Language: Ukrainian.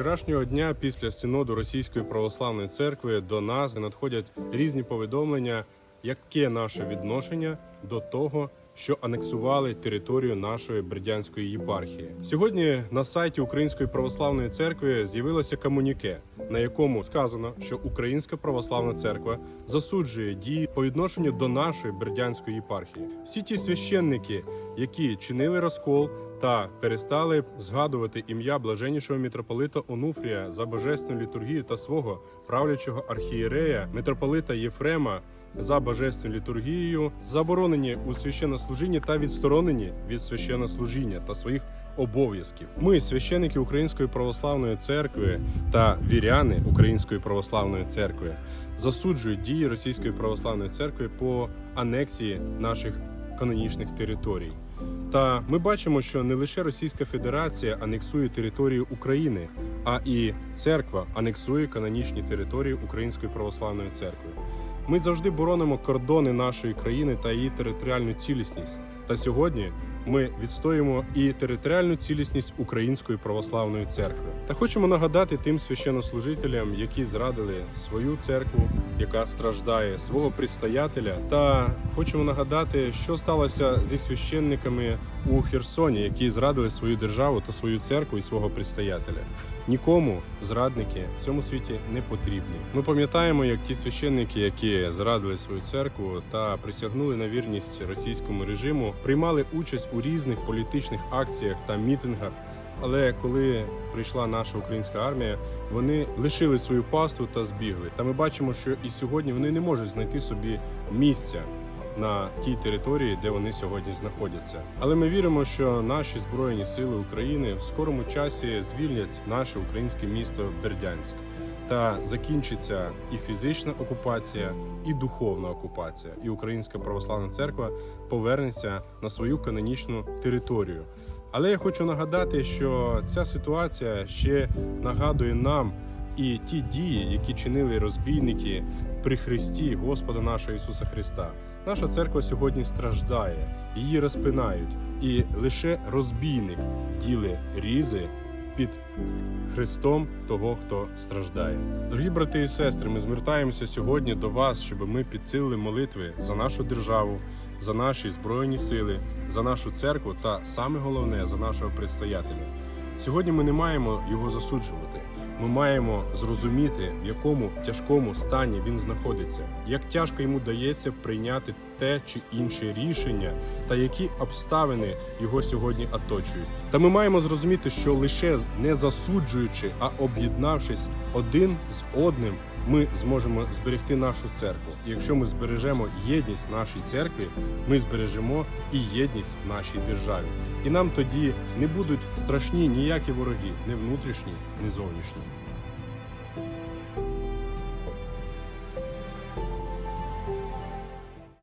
вчорашнього дня після синоду Російської православної церкви до нас надходять різні повідомлення, яке наше відношення до того, що анексували територію нашої Бердянської єпархії. Сьогодні на сайті Української православної церкви з'явилося комуніке, на якому сказано, що Українська православна церква засуджує дії по відношенню до нашої Бердянської єпархії. Всі ті священники, які чинили розкол та перестали згадувати ім'я блаженнішого митрополита Онуфрія за божественну літургію та свого правлячого архієрея митрополита Єфрема за божественну літургією, заборонені у священнослужінні та відсторонені від священнослужіння та своїх обов'язків. Ми, священники Української православної церкви та віряни Української православної церкви, засуджують дії Російської православної церкви по анексії наших канонічних територій. Та ми бачимо, що не лише Російська Федерація анексує територію України, а і церква анексує канонічні території Української православної церкви. Ми завжди боронимо кордони нашої країни та її територіальну цілісність. Та сьогодні ми відстоюємо і територіальну цілісність Української православної церкви. Та хочемо нагадати тим священнослужителям, які зрадили свою церкву, яка страждає свого предстоятеля. Та хочемо нагадати, що сталося зі священниками у Херсоні, які зрадили свою державу та свою церкву і свого предстоятеля. Нікому зрадники в цьому світі не потрібні. Ми пам'ятаємо, як ті священники, які зрадили свою церкву та присягнули на вірність російському режиму, приймали участь у різних політичних акціях та мітингах. Але коли прийшла наша українська армія, вони лишили свою паству та збігли. Та ми бачимо, що і сьогодні вони не можуть знайти собі місця на тій території, де вони сьогодні знаходяться. Але ми віримо, що наші збройні сили України в скорому часі звільнять наше українське місто Бердянськ. Та закінчиться і фізична окупація, і духовна окупація, і Українська православна церква повернеться на свою канонічну територію. Але я хочу нагадати, що ця ситуація ще нагадує нам і ті дії, які чинили розбійники при Христі Господа нашого Ісуса Христа. Наша церква сьогодні страждає, її розпинають, і лише розбійник діли різи під Христом того, хто страждає. Дорогі брати і сестри, ми звертаємося сьогодні до вас, щоб ми підсилили молитви за нашу державу, за наші збройні сили, за нашу церкву та саме головне за нашого предстоятеля. Сьогодні ми не маємо його засуджувати. Ми маємо зрозуміти, в якому тяжкому стані він знаходиться, як тяжко йому дається прийняти те чи інше рішення, та які обставини його сьогодні оточують. Та ми маємо зрозуміти, що лише не засуджуючи, а об'єднавшись один з одним, ми зможемо зберегти нашу церкву. І якщо ми збережемо єдність нашій церкві, ми збережемо і єдність в нашій державі. І нам тоді не будуть страшні ніякі вороги, не внутрішні, не зовнішні.